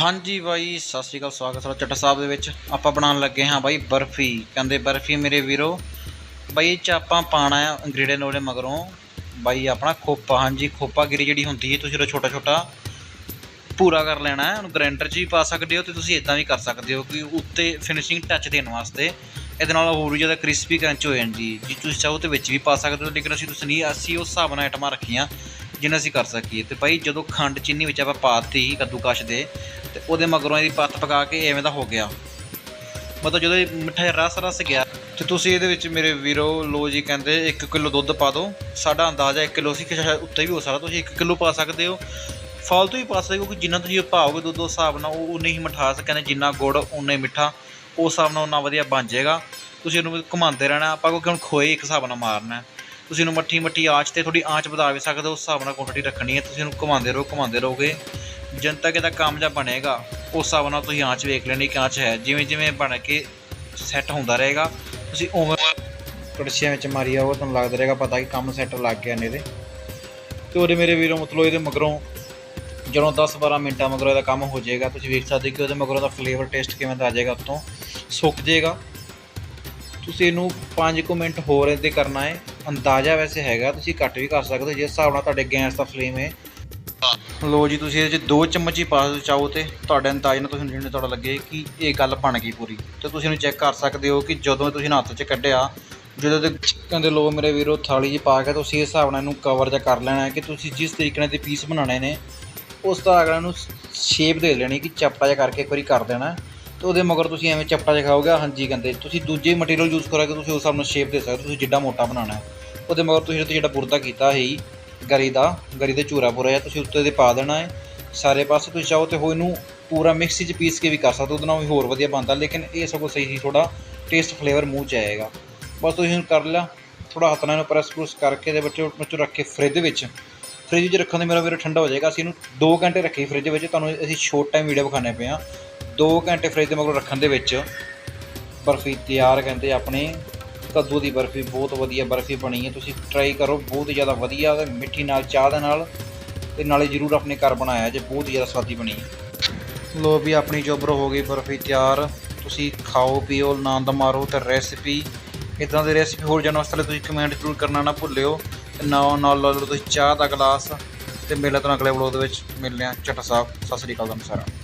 ਹਾਂਜੀ ਬਾਈ, ਸਤਿ ਸ਼੍ਰੀ ਅਕਾਲ, ਸਵਾਗਤ ਹੈ ਚੱਟਾ ਸਾਹਿਬ ਦੇ ਵਿੱਚ। ਆਪਾਂ ਬਣਾਉਣ ਲੱਗੇ ਹਾਂ ਬਾਈ ਬਰਫੀ। ਕਹਿੰਦੇ ਬਰਫੀ ਮੇਰੇ ਵੀਰੋ। ਬਾਈ ਇਹ 'ਚ ਆਪਾਂ ਪਾਣਾ ਆ ਇੰਗਰੀਡੀਅੰਟ ਉਹਦੇ ਮਗਰੋਂ। ਬਾਈ ਆਪਣਾ ਖੋਪਾ, ਹਾਂਜੀ ਖੋਪਾ ਗਿਰੀ ਜਿਹੜੀ ਹੁੰਦੀ ਹੈ, ਤੁਸੀਂ ਉਹ ਛੋਟਾ ਛੋਟਾ ਪੂਰਾ ਕਰ ਲੈਣਾ ਹੈ। ਉਹਨੂੰ ਗ੍ਰੈਂਡਰ 'ਚ ਵੀ ਪਾ ਸਕਦੇ ਹੋ ਤੇ ਤੁਸੀਂ ਇਦਾਂ ਵੀ ਕਰ ਸਕਦੇ ਹੋ ਕਿ ਉੱਤੇ ਫਿਨਿਸ਼ਿੰਗ ਟੱਚ ਦੇਣ ਵਾਸਤੇ। ਇਹਦੇ ਨਾਲ ਹੋਰ ਵੀ ਜ਼ਿਆਦਾ ਕ੍ਰਿਸਪੀ ਕਰੰਚ ਹੋ ਜਾਂਦੀ ਜੀ ਤੁਸੀਂ ਚਾਹੋ ਤੇ ਵਿੱਚ ਵੀ ਪਾ ਸਕਦੇ ਹੋ, ਲੇਕਿਨ ਅਸੀਂ ਤੁਸੀਂ ਨਹੀਂ, ਅਸੀਂ ਉਸ ਹਿਸਾਬ ਨਾਲ ਆਈਟਮਾਂ ਰੱਖੀਆਂ। ਜਿੰਨਾ ਅਸੀਂ ਕਰ ਸਕੀਏ। ਤੇ ਭਾਈ ਜਦੋਂ ਖੰਡ ਚੀਨੀ ਵਿੱਚ ਆਪਾਂ ਪਾਤੀ ਕੱਦੂਕਸ਼ ਦੇ, ਤੇ ਉਹਦੇ ਮਗਰੋਂ ਇਹਦੀ ਪੱਤ ਪਕਾ ਕੇ ਐਵੇਂ ਦਾ ਹੋ ਗਿਆ। ਮਤਲਬ ਜਦੋਂ ਇਹ ਮਿੱਠਾ ਰਸ ਰਸ ਗਿਆ, ਤੇ ਤੁਸੀਂ ਇਹਦੇ ਵਿੱਚ ਮੇਰੇ ਵੀਰੋ ਲੋ ਜੀ ਕਹਿੰਦੇ 1 ਕਿਲੋ ਦੁੱਧ ਪਾ ਦਿਓ। ਸਾਡਾ ਅੰਦਾਜ਼ਾ 1 ਕਿਲੋ ਸੀ ਕਿ ਸ਼ਾਇਦ ਉੱਤੇ ਵੀ ਹੋ ਸਕਦਾ, ਤੁਸੀਂ 1 ਕਿਲੋ ਪਾ ਸਕਦੇ ਹੋ। ਫਾਲਤੂ ਹੀ ਪਾ ਸਕਦੇ ਹੋ, ਕਿਉਂਕਿ ਜਿੰਨਾ ਤੁਸੀਂ ਪਾਓਗੇ ਦੁੱਧ, ਉਸ ਹਿਸਾਬ ਨਾਲ ਉਹ ਉਨੀ ਹੀ ਮਿਠਾਸ ਕਹਿੰਦੇ ਜਿੰਨਾ ਗੁੜ ਉਨਾ ਹੀ ਮਿੱਠਾ, ਉਸ ਹਿਸਾਬ ਨਾਲ ਉਨਾ ਵਧੀਆ ਬਣ ਜਾਏਗਾ। ਤੁਸੀਂ ਉਹਨੂੰ ਘੁਮਾਉਂਦੇ ਰਹਿਣਾ, ਆਪਾਂ ਕਿਉਂਕਿ ਹੁਣ ਖੋਏ ਇੱਕ ਹਿਸਾਬ ਨਾਲ ਮਾਰਨਾ। ਤੁਸੀਂ ਇਹਨੂੰ ਮੱਠੀ ਮੱਠੀ ਆਂਚ ਤੇ ਥੋੜੀ ਆਂਚ ਵਧਾ ਵੀ ਸਕਦੇ ਹੋ, ਉਸ ਹਿਸਾਬ ਨਾਲ ਕੁਆਂਟੀਟੀ ਰੱਖਣੀ ਹੈ। ਤੁਸੀਂ ਇਹਨੂੰ ਘੁਮਾਉਂਦੇ ਰਹੋ, ਘੁਮਾਉਂਦੇ ਰਹੋਗੇ। ਜਦ ਤੱਕ ਇਹਦਾ ਕੰਮ ਜਾਂ ਬਣੇਗਾ, ਉਸ ਹਿਸਾਬ ਨਾਲ ਤੁਸੀਂ ਆਂਚ ਵੇਖ ਲੈਣੀ ਕਿ ਆਂਚ ਹੈ। ਜਿਵੇਂ ਜਿਵੇਂ ਬਣ ਕੇ ਸੈੱਟ ਹੁੰਦਾ ਰਹੇਗਾ, ਤੁਸੀਂ ਉਵੇਂ ਕੜਛੀਆਂ ਵਿੱਚ ਮਾਰੀ ਆਓ ਤੁਹਾਨੂੰ ਲੱਗਦਾ ਰਹੇਗਾ ਪਤਾ ਕਿ ਕੰਮ ਸੈੱਟ ਲੱਗ ਗਿਆ ਨੇ ਇਹਦੇ। ਤੇ ਉਹਦੇ ਮੇਰੇ ਵੀਰੋ, ਮਤਲਬ ਇਹਦੇ ਮਗਰੋਂ ਜਦੋਂ 10-12 ਮਿੰਟਾਂ ਮਗਰੋਂ ਇਹਦਾ ਕੰਮ ਹੋ ਜਾਏਗਾ, ਤੁਸੀਂ ਵੇਖ ਸਕਦੇ ਹੋ ਕਿ ਉਹਦੇ ਮਗਰੋਂ ਦਾ ਫਲੇਵਰ ਟੇਸਟ ਕਿਵੇਂ ਦਾ ਆ ਜਾਏਗਾ, ਉੱਤੋਂ ਸੁੱਕ ਜਾਏਗਾ। ਤੁਸੀਂ ਇਹਨੂੰ 5 ਕੁ ਮਿੰਟ ਹੋਰ ਇਹਦੇ ਕਰਨਾ ਹੈ। ਅੰਦਾਜ਼ਾ ਵੈਸੇ ਹੈਗਾ, ਤੁਸੀਂ ਘੱਟ ਵੀ ਕਰ ਸਕਦੇ ਹੋ, ਜਿਸ ਹਿਸਾਬ ਨਾਲ ਤੁਹਾਡੇ ਗੈਸ ਦਾ ਫਲੇਮ ਹੈ। ਲੋ ਜੀ, ਤੁਸੀਂ ਇਹਦੇ 'ਚ ਦੋ ਚਮਚ ਹੀ ਪਾ ਚਾਹੋ ਤੇ, ਤੁਹਾਡੇ ਅੰਦਾਜ਼ ਨਾਲ ਤੁਸੀਂ ਜਿਹਨੇ ਤੁਹਾਡਾ ਲੱਗੇ ਕਿ ਇਹ ਗੱਲ ਬਣ ਗਈ ਪੂਰੀ। ਤੇ ਤੁਸੀਂ ਇਹਨੂੰ ਚੈੱਕ ਕਰ ਸਕਦੇ ਹੋ ਕਿ ਜਦੋਂ ਤੁਸੀਂ ਹੱਥ 'ਚ ਕੱਢਿਆ, ਜਦੋਂ ਤੇ ਕਹਿੰਦੇ ਲੋ ਮੇਰੇ ਵੀਰੋ, ਥਾਲੀ 'ਚ ਪਾ ਕੇ ਤੁਸੀਂ ਇਸ ਹਿਸਾਬ ਨਾਲ ਇਹਨੂੰ ਕਵਰ ਜਾਂ ਕਰ ਲੈਣਾ ਹੈ ਕਿ ਤੁਸੀਂ ਜਿਸ ਤਰੀਕੇ ਨਾਲ ਦੇ ਪੀਸ ਬਣਾਉਣੇ ਨੇ, ਉਸ ਦਾ ਅਗਲਾ ਇਹਨੂੰ ਸ਼ੇਪ ਦੇ ਲੈਣੀ ਕਿ ਚਪਟਾ ਜਿਹਾ ਕਰਕੇ ਇੱਕ ਵਾਰੀ ਕਰ ਦੇਣਾ ਤੇ ਉਹਦੇ ਮਗਰ ਤੁਸੀਂ ਐਵੇਂ ਚਪਟਾ ਜਿਹਾ ਖਾਓਗੇ, ਹਾਂਜੀ ਕਹਿੰਦੇ। ਤੁਸੀਂ ਦੂਜੇ ਮਟੀਰੀਅਲ ਯੂਜ਼ ਕਰੋਗੇ, ਤੁਸੀਂ ਉਸ ਹਿਸਾਬ ਨਾਲ ਸ਼ੇਪ ਦੇ ਸਕਦੇ ਹੋ, ਤੁਸੀਂ ਜਿੱਡਾ ਮੋਟਾ ਬਣਾਉਣਾ ਹੈ। ਉਹਦੇ ਮਗਰ ਤੁਸੀਂ ਜਿਹੜਾ ਬੁਰਦਾ ਕੀਤਾ ਸੀ, ਗਰੀ ਦਾ, ਗਰੀ ਦੇ ਚੂਰਾ ਪੂਰਾ ਹੈ ਤੁਸੀਂ ਉੱਤੇ ਦੇ ਪਾ ਦੇਣਾ ਹੈ। ਸਾਰੇ ਪਾਸੇ ਤੁਸੀਂ ਚਾਹੋ ਤੇ ਹੋ ਇਹਨੂੰ ਪੂਰਾ ਮਿਕਸੀ 'ਚ ਪੀਸ ਕੇ ਵੀ ਕਰ ਸਕਦੇ ਉਹਦੇ ਨਾਲ ਵੀ ਹੋਰ ਵਧੀਆ ਬਣਦਾ, ਲੇਕਿਨ ਇਹ ਸਗੋਂ ਸਹੀ ਸੀ ਥੋੜਾ ਟੇਸਟ ਫਲੇਵਰ ਮੂੰਹ 'ਚ ਆਏਗਾ। ਬਸ ਤੁਸੀਂ ਹੁਣ ਕਰ ਲਿਆ ਥੋੜਾ ਹੱਥ ਨਾਲ ਇਹਨੂੰ ਪ੍ਰੈਸ ਪ੍ਰੂਸ ਕਰਕੇ ਦੇ ਵਿੱਚ ਵਿੱਚ ਰੱਖ ਕੇ ਫ੍ਰਿਜ ਵਿੱਚ। ਫ੍ਰਿਜ ਵਿੱਚ ਰੱਖਣ ਦੇ ਮੇਰਾ ਵੀਰ ਠੰਡਾ ਹੋ ਜਾਏਗਾ, ਅਸੀਂ ਇਹਨੂੰ 2 ਘੰਟੇ ਰੱਖੀ ਫ੍ਰਿਜ ਵਿੱਚ, ਤੁਹਾਨੂੰ ਅਸੀਂ ਸ਼ੋਰਟ ਟਾਈਮ ਵੀਡੀਓ ਵਿਖਾਣੇ ਪਏ ਆ 2 ਘੰਟੇ ਫ੍ਰਿਜ ਦੇ ਮਗਰੋਂ ਰੱਖਣ ਦੇ ਵਿੱਚ, ਬਰਫੀ ਤਿਆਰ ਕਹਿੰਦੇ ਆਪਣੇ। ਕੱਦੂ ਦੀ ਬਰਫੀ, ਬਹੁਤ ਵਧੀਆ ਬਰਫੀ ਬਣੀ ਹੈ। ਤੁਸੀਂ ਟਰਾਈ ਕਰੋ, ਬਹੁਤ ਹੀ ਜ਼ਿਆਦਾ ਵਧੀਆ ਤੇ ਮਿੱਠੀ ਨਾਲ, ਚਾਹ ਦੇ ਨਾਲ ਤੇ ਨਾਲੇ ਜ਼ਰੂਰ ਆਪਣੇ ਘਰ ਬਣਾਇਆ ਜੇ ਬਹੁਤ ਹੀ ਜ਼ਿਆਦਾ ਸਵਾਦੀ ਬਣੀ ਹੈ। ਲੋ ਵੀ ਆਪਣੀ ਜੋਬਰ ਹੋ ਗਈ ਬਰਫੀ ਤਿਆਰ। ਤੁਸੀਂ ਖਾਓ, ਪੀਓ, ਆਨੰਦ ਮਾਰੋ ਤੇ ਰੈਸਿਪੀ ਇਦਾਂ ਦੀ ਰੈਸਿਪੀ ਹੋਰ ਜਾਣਨ ਵਾਸਤੇ ਤੁਸੀਂ ਕਮੈਂਟ ਜ਼ਰੂਰ ਕਰਨਾ ਨਾ ਭੁੱਲਿਓ। ਤੇ ਨਾਲ ਨਾਲ ਲਓ ਤੁਸੀਂ ਚਾਹ ਦਾ ਗਲਾਸ ਤੇ ਮਿਲਤ ਤੁਹਾਨੂੰ ਅਗਲੇ ਵਲੋਗ ਦੇ ਵਿੱਚ ਮਿਲਦੇ ਹਾਂ। ਚੱਟਾ ਸਾਹਿਬ, ਸਤਿ ਸ੍ਰੀ ਅਕਾਲ ਤੁਹਾਨੂੰ ਸਾਰਿਆਂ